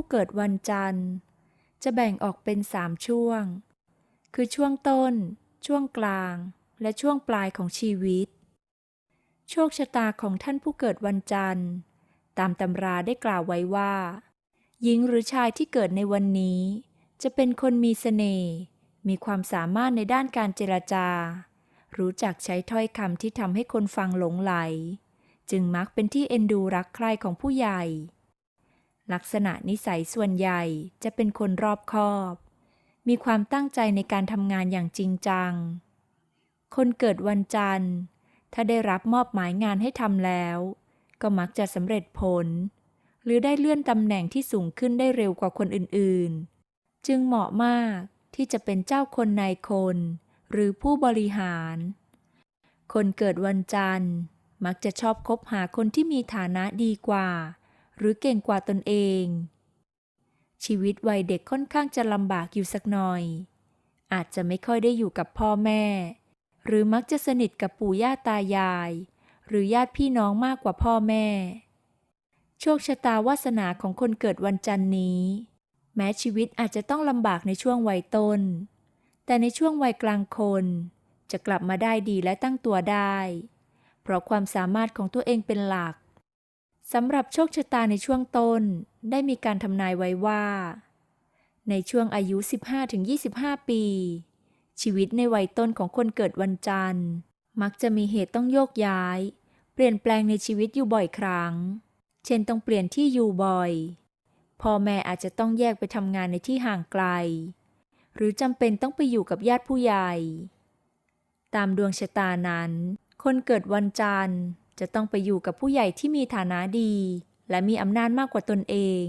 ผู้เกิดวันจันทร์ จะแบ่งออกเป็นสามช่วง คือช่วงต้น ช่วงกลาง และช่วงปลายของชีวิต โชคชะตาของท่านผู้เกิดวันจันทร์ ตามตำราได้กล่าวไว้ว่า หญิงหรือชายที่เกิดในวันนี้ จะเป็นคนมีเสน่ห์ มีความสามารถในด้านการเจรจา รู้จักใช้ถ้อยคำที่ทำให้คนฟังหลงไหล จึงมักเป็นที่เอ็นดูรักใคร่ของผู้ใหญ่ ลักษณะนิสัยส่วนใหญ่จะเป็นคนรอบคอบ มีความตั้งใจในการทำงานอย่างจริงจัง คนเกิดวันจันทร์ ถ้าได้รับมอบหมายงานให้ทำแล้ว ก็มักจะสำเร็จผล หรือได้เลื่อนตำแหน่งที่สูงขึ้นได้เร็วกว่าคนอื่นๆ จึงเหมาะมากที่จะเป็นเจ้าคนนายคน หรือผู้บริหาร คนเกิดวันจันทร์ มักจะชอบคบหาคนที่มีฐานะดีกว่า หรือเก่งกว่าตนเอง ชีวิตวัยเด็กค่อนข้างจะลำบากอยู่สักหน่อย อาจจะไม่ค่อยได้อยู่กับพ่อแม่ หรือมักจะสนิทกับปู่ย่าตายาย หรือญาติพี่น้องมากกว่าพ่อแม่ โชคชะตาวาสนาของคนเกิดวันจันทร์นี้ แม้ชีวิตอาจจะต้องลำบากในช่วงวัยต้น แต่ในช่วงวัยกลางคน จะกลับมาได้ดีและตั้งตัวได้ เพราะความสามารถของตัวเองเป็นหลัก สำหรับโชคชะตาในช่วงต้น ได้มีการทำนายไว้ว่า ในช่วงอายุ 15-25 ปี ชีวิตในวัยต้นของคนเกิดวันจันทร์ มักจะมีเหตุต้องโยกย้าย เปลี่ยนแปลงในชีวิตอยู่บ่อยครั้ง เช่นต้องเปลี่ยนที่อยู่บ่อยพ่อแม่อาจจะต้องแยกไปทำงานในที่ห่างไกล หรือจำเป็นต้องไปอยู่กับญาติผู้ใหญ่ ตามดวงชะตานั้น คนเกิดวันจันทร์ จะต้องไปอยู่กับผู้ใหญ่ที่มีฐานะดี และมีอำนาจมากกว่าตนเอง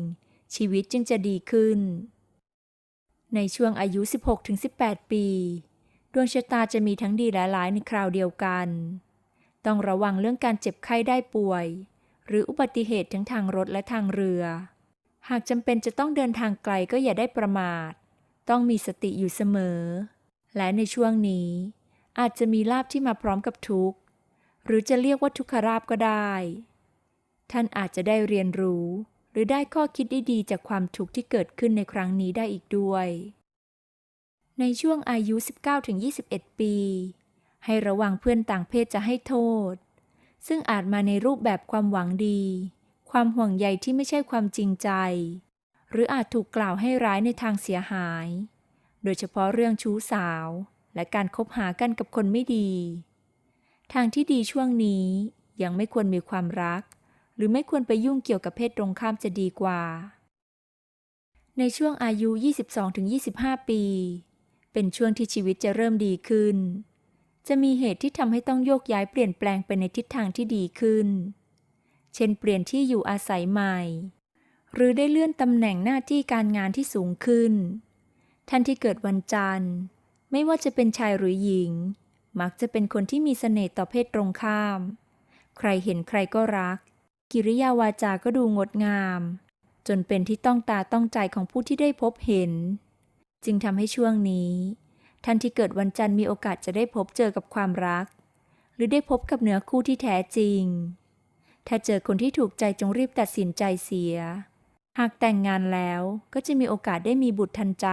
ชีวิตจึงจะดีขึ้น ในช่วงอายุ 16-18 ปี ดวงชะตาจะมีทั้งดีและร้ายในคราวเดียวกัน ต้องระวังเรื่องการเจ็บไข้ได้ป่วย หรืออุบัติเหตุทั้งทางรถและทางเรือ หากจำเป็นจะต้องเดินทางไกลก็อย่าได้ประมาท ต้องมีสติอยู่เสมอ และในช่วงนี้อาจจะมีลาบที่มาพร้อมกับทุกข์ หรือจะเรียกว่าทุกขราบก็ได้ ท่านอาจจะได้เรียนรู้ หรือได้ข้อคิดดีๆจากความทุกข์ที่เกิดขึ้นในครั้งนี้ได้อีกด้วย ในช่วงอายุ 19-21 ปี ให้ระวังเพื่อนต่างเพศจะให้โทษ ซึ่งอาจมาในรูปแบบความหวังดี ความห่วงใยที่ไม่ใช่ความจริงใจ หรืออาจถูกกล่าวให้ร้ายในทางเสียหาย โดยเฉพาะเรื่องชู้สาว และการคบหากันกับคนไม่ดี ทางที่ดีช่วงนี้ยังไม่ควรมีความรัก หรือไม่ควรไปยุ่งเกี่ยวกับเพศตรงข้ามจะดีกว่า ในช่วงอายุ 22-25 ปี เป็นช่วงที่ชีวิตจะเริ่มดีขึ้น จะมีเหตุที่ทำให้ต้องโยกย้ายเปลี่ยนแปลงไปในทิศทางที่ดีขึ้น เช่นเปลี่ยนที่อยู่อาศัยใหม่ หรือได้เลื่อนตำแหน่งหน้าที่การงานที่สูงขึ้น ท่านที่เกิดวันจันทร์ ไม่ว่าจะเป็นชายหรือหญิง มักจะเป็นคนที่มีเสน่ห์ต่อเพศตรงข้าม ใครเห็นใครก็รัก กิริยาวาจาก็ดูงดงาม จนเป็นที่ต้องตาต้องใจของผู้ที่ได้พบเห็น จึงทำให้ช่วงนี้ ท่านที่เกิดวันจันทร์มีโอกาสจะได้พบเจอกับความรัก หรือได้พบกับเนื้อคู่ที่แท้จริง ถ้าเจอคนที่ถูกใจจงรีบตัดสินใจเสีย หากแต่งงานแล้วก็จะมีโอกาสได้มีบุตรทันใจ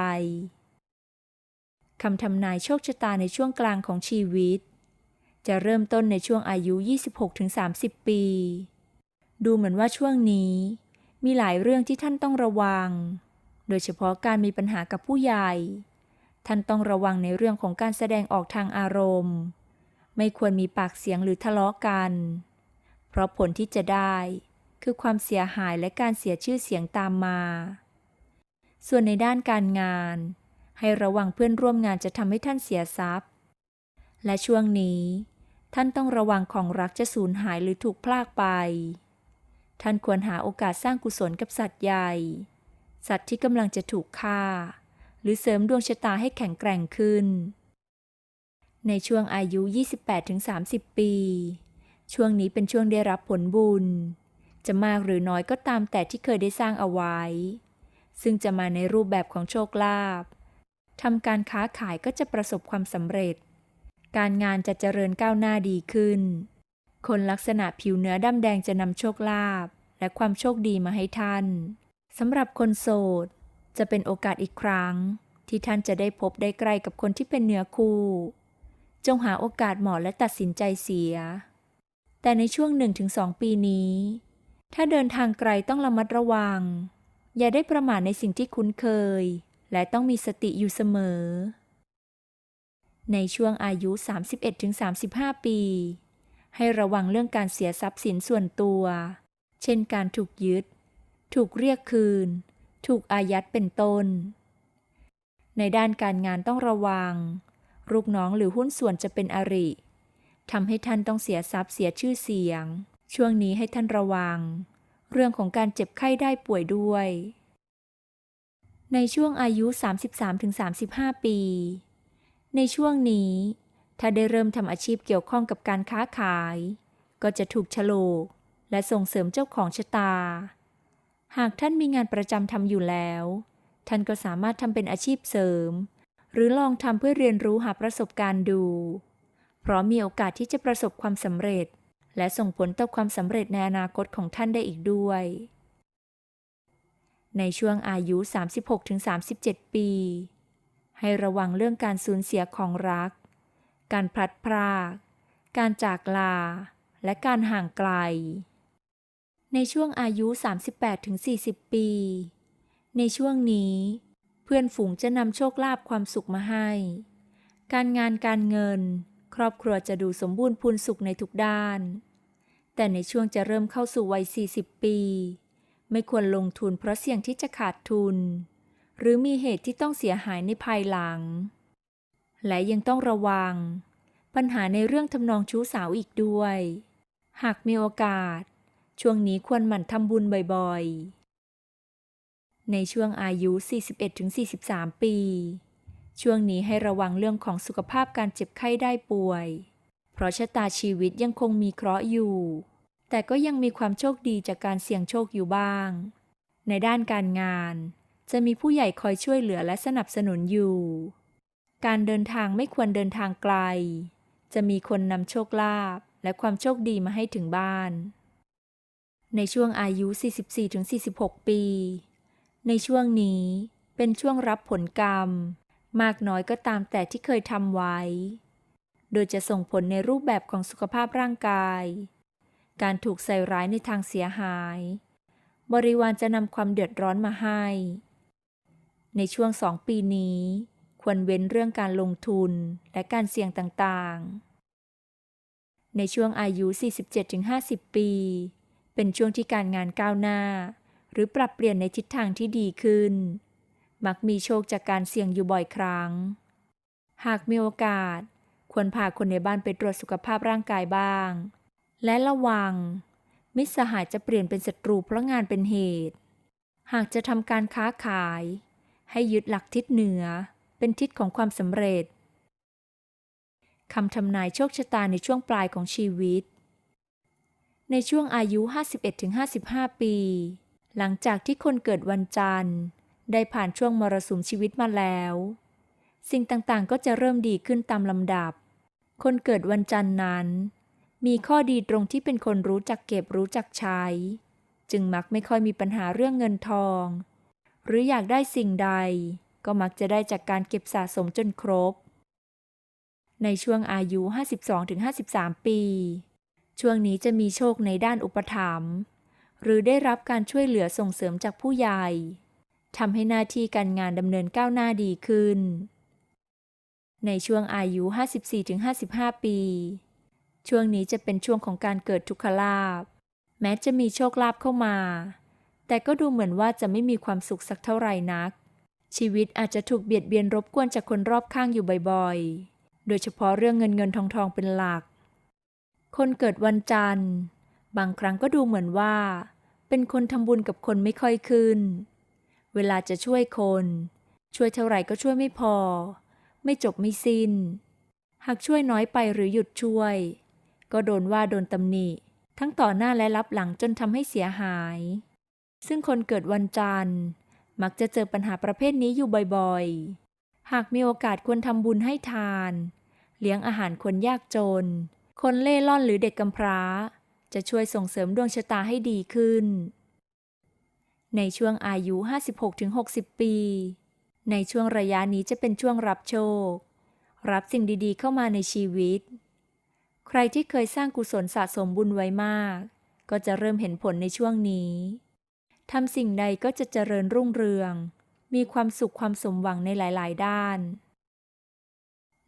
คำทำนายโชคชะตาในช่วงกลางของชีวิต จะเริ่มต้นในช่วงอายุ 26-30 ปี ดูเหมือนว่าช่วงนี้ มีหลายเรื่องที่ท่านต้องระวัง โดยเฉพาะการมีปัญหากับผู้ใหญ่ ท่านต้องระวังในเรื่องของการแสดงออกทางอารมณ์ ไม่ควรมีปากเสียงหรือทะเลาะกัน เพราะผลที่จะได้คือความเสียหายและการเสียชื่อเสียงตามมา ส่วนในด้านการงาน ให้ระวังเพื่อนร่วมงานจะทำให้ท่านเสียทรัพย์ และช่วงนี้ ท่านต้องระวังของรักจะสูญหายหรือถูกพลากไป ท่านควรหาโอกาสสร้างกุศลกับสัตว์ใหญ่ สัตว์ที่กำลังจะถูกฆ่า หรือเสริมดวงชะตาให้แข็งแกร่งขึ้น ในช่วงอายุ 28-30 ปี ช่วงนี้เป็นช่วงได้รับผลบุญ จะมากหรือน้อยก็ตามแต่ที่เคยได้สร้างเอาไว้ ซึ่งจะมาในรูปแบบของโชคลาภ ทำการค้าขายก็จะประสบความสำเร็จ การงานจะเจริญก้าวหน้าดีขึ้น คนลักษณะผิวเนื้อดำแดงจะนำโชคลาภและความโชคดีมาให้ท่านสำหรับคนโสด จะเป็นโอกาสอีกครั้ง ที่ท่านจะได้พบได้ใกล้กับคนที่เป็นเนื้อคู่ จงหาโอกาสเหมาะและตัดสินใจเสีย แต่ในช่วง 1-2 ปีนี้ ถ้าเดินทางไกลต้องระมัดระวัง อย่าได้ประมาทในสิ่งที่คุ้นเคย และต้องมีสติอยู่เสมอ ในช่วงอายุ 31-35 ปี ให้ระวังเรื่องการเสียทรัพย์สินส่วนตัว เช่นการถูกยึด ถูกเรียกคืน ถูกอายัดเป็นต้น ในด้านการงานต้องระวัง ลูกน้องหรือหุ้นส่วนจะเป็นอริทำให้ท่านต้องเสียทรัพย์เสียชื่อเสียง ช่วงนี้ให้ท่านระวัง เรื่องของการเจ็บไข้ได้ป่วยด้วย ในช่วงอายุ 33-35 ปี ในช่วงนี้ ถ้าได้เริ่มทำอาชีพเกี่ยวข้องกับการค้าขาย ก็จะถูกฉลกและส่งเสริมเจ้าของชะตา หากท่านมีงานประจำทำอยู่แล้ว ท่านก็สามารถทำเป็นอาชีพเสริม หรือลองทำเพื่อเรียนรู้หาประสบการณ์ดู เพราะมีโอกาสที่จะประสบความสำเร็จ และส่งผลต่อความสำเร็จในอนาคตของท่านได้อีกด้วย ในช่วงอายุ 36-37 ปี ให้ระวังเรื่องการสูญเสียของรัก การพลัดพราก การจากลา และการห่างไกล ในช่วงอายุ 38-40 ปี ในช่วงนี้ เพื่อนฝูงจะนำโชคลาภความสุขมาให้ การงานการเงิน ครอบครัวจะดูสมบูรณ์พูนสุขในทุกด้าน แต่ในช่วงจะเริ่มเข้าสู่วัย 40 ปี ไม่ควรลงทุนเพราะเสี่ยงที่จะขาดทุน หรือมีเหตุที่ต้องเสียหายในภายหลัง และยังต้องระวัง ปัญหาในเรื่องทำนองชู้สาวอีกด้วย หากมีโอกาส ช่วงนี้ควรหมั่นทำบุญบ่อยๆ ในช่วงอายุ 41-43 ปี ช่วงนี้ให้ระวังเรื่องของสุขภาพการเจ็บไข้ได้ป่วย เพราะชะตาชีวิตยังคงมีเคราะห์อยู่ แต่ก็ยังมีความโชคดีจากการเสี่ยงโชคอยู่บ้าง ในด้านการงาน จะมีผู้ใหญ่คอยช่วยเหลือและสนับสนุนอยู่ การเดินทางไม่ควรเดินทางไกล จะมีคนนำโชคลาภและความโชคดีมาให้ถึงบ้าน ในช่วงอายุ 44-46 ปี ในช่วงนี้เป็นช่วงรับผลกรรม มากน้อยก็ตามแต่ที่เคยทำไว้ โดยจะส่งผลในรูปแบบของสุขภาพร่างกาย การถูกใส่ร้ายในทางเสียหาย บริวารจะนำความเดือดร้อนมาให้ ในช่วงสองปีนี้ ควรเว้นเรื่องการลงทุนและการเสี่ยงต่างๆ ในช่วงอายุ 47-50 ปี เป็นช่วงที่การงานก้าวหน้า หรือปรับเปลี่ยนในทิศทางที่ดีขึ้น มักมีโชคจากการเสี่ยงอยู่บ่อยครั้ง หากมีโอกาสควรพาคนในบ้านไปตรวจสุขภาพร่างกายบ้าง และระวัง มิตรสหายจะเปลี่ยนเป็นศัตรูเพราะงานเป็นเหตุ หากจะทำการค้าขาย ให้ยึดหลักทิศเหนือ เป็นทิศของความสำเร็จคำทำนายโชคชะตาในช่วงปลายของชีวิต ในช่วงอายุ 51-55 ปี หลังจากที่คนเกิดวันจันทร์ ได้ผ่านช่วงมรสุมชีวิตมาแล้ว สิ่งต่างๆ ก็จะเริ่มดีขึ้นตามลำดับ คนเกิดวันจันทร์นั้น มีข้อดีตรงที่เป็นคนรู้จักเก็บรู้จักใช้ จึงมักไม่ค่อยมีปัญหาเรื่องเงินทอง หรืออยากได้สิ่งใด ก็มักจะได้จากการเก็บสะสมจนครบ ในช่วงอายุ 52-53 ปี ช่วงนี้จะมีโชคในด้านอุปถัมภ์หรือได้รับการช่วยเหลือส่งเสริมจากผู้ใหญ่ทำให้หน้าที่การงานดำเนินก้าวหน้าดีขึ้น ในช่วงอายุ 54-55 ปี ช่วงนี้จะเป็นช่วงของการเกิดทุกขลาภแม้จะมีโชคลาภเข้ามา แต่ก็ดูเหมือนว่าจะไม่มีความสุขสักเท่าไหร่นัก ชีวิตอาจจะถูกเบียดเบียนรบกวนจากคนรอบข้างอยู่บ่อยๆ โดยเฉพาะเรื่องเงินเงินทองทองเป็นหลัก คนเกิดวันจันทร์ บางครั้งก็ดูเหมือนว่า เป็นคนทำบุญกับคนไม่ค่อยขึ้น เวลาจะช่วยคน ช่วยเท่าไหร่ก็ช่วยไม่พอ ไม่จบไม่สิน้น หากช่วยน้อยไปหรือหยุดช่วย ก็โดนว่าโดนตำหนิ ทั้งต่อหน้าและรับหลังจนทำให้เสียหาย ซึ่งคนเกิดวันจันทร์ มักจะเจอปัญหาประเภทนี้อยู่บ่อยๆ หากมีโอกาสควรทำบุญให้ทาน เลี้ยงอาหารคนยากจน คนเล่ร่อนหรือเด็กกำพร้า จะช่วยส่งเสริมดวงชะตาให้ดีขึ้น ในช่วงอายุ 56-60 ปี ในช่วงระยะนี้จะเป็นช่วงรับโชค รับสิ่งดีๆ เข้ามาในชีวิต ใครที่เคยสร้างกุศลสะสมบุญไว้มาก ก็จะเริ่มเห็นผลในช่วงนี้ทำสิ่งใดก็จะเจริญรุ่งเรือง มีความสุขความสมหวังในหลาย ๆ ด้าน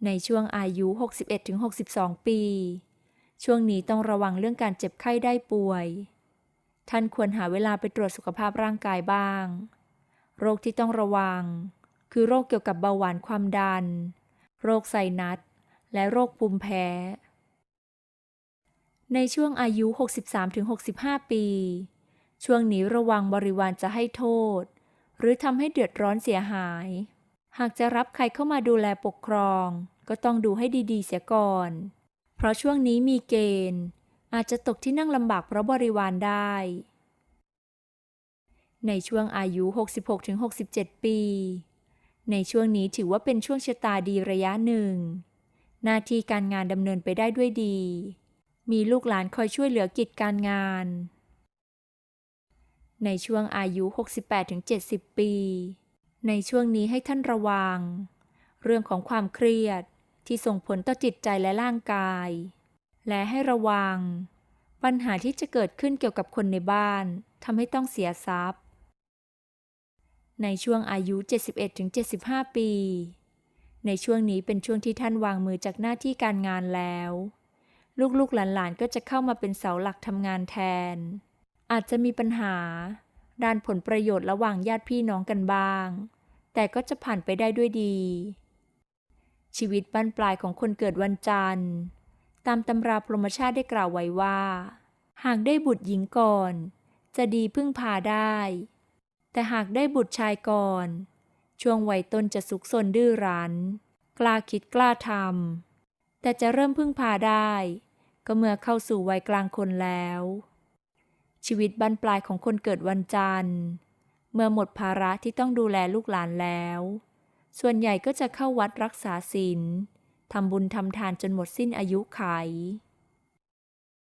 ในช่วงอายุ 61-62 ปี ช่วงนี้ต้องระวังเรื่องการเจ็บไข้ได้ป่วย ท่านควรหาเวลาไปตรวจสุขภาพร่างกายบ้าง โรคที่ต้องระวัง คือโรคเกี่ยวกับเบาหวานความดัน โรคไซนัส และโรคภูมิแพ้ ในช่วงอายุ 63-65 ปี ช่วงนี้ระวังบริวารจะให้โทษ หรือทำให้เดือดร้อนเสียหาย หากจะรับใครเข้ามาดูแลปกครอง ก็ต้องดูให้ดีๆ เสียก่อน เพราะช่วงนี้มีเกณฑ์ อาจจะตกที่นั่งลำบากเพราะบริวารได้ ในช่วงอายุ 66-67 ปี ในช่วงนี้ถือว่าเป็นช่วงชะตาดีระยะหนึ่ง หน้าที่การงานดำเนินไปได้ด้วยดี มีลูกหลานคอยช่วยเหลือกิจการงาน ในช่วงอายุ 68-70 ปี ในช่วงนี้ให้ท่านระวัง เรื่องของความเครียดที่ส่งผลต่อจิตใจและร่างกาย และให้ระวัง ปัญหาที่จะเกิดขึ้นเกี่ยวกับคนในบ้านทำให้ต้องเสียทรัพย์ ในช่วงอายุ 71-75 ปี ในช่วงนี้เป็นช่วงที่ท่านวางมือจากหน้าที่การงานแล้ว ลูกๆหลานๆก็จะเข้ามาเป็นเสาหลักทำงานแทน อาจจะมีปัญหา ด้านผลประโยชน์ระหว่างญาติพี่น้องกันบ้าง แต่ก็จะผ่านไปได้ด้วยดี ชีวิตบั้นปลายของคนเกิดวันจันทร์ ตามตำราพรหมชาติได้กล่าวไว้ว่า หากได้บุตรหญิงก่อน จะดีพึ่งพาได้ แต่หากได้บุตรชายก่อน ช่วงวัยต้นจะสุกสนดื้อรั้น กล้าคิดกล้าทำแต่จะเริ่มพึ่งพาได้ ก็เมื่อเข้าสู่วัยกลางคนแล้ว ชีวิตบั้นปลายของคนเกิดวันจันทร์ เมื่อหมดภาระที่ต้องดูแลลูกหลานแล้ว ส่วนใหญ่ก็จะเข้าวัดรักษาศีลทำบุญทำทานจนหมดสิ้นอายุไข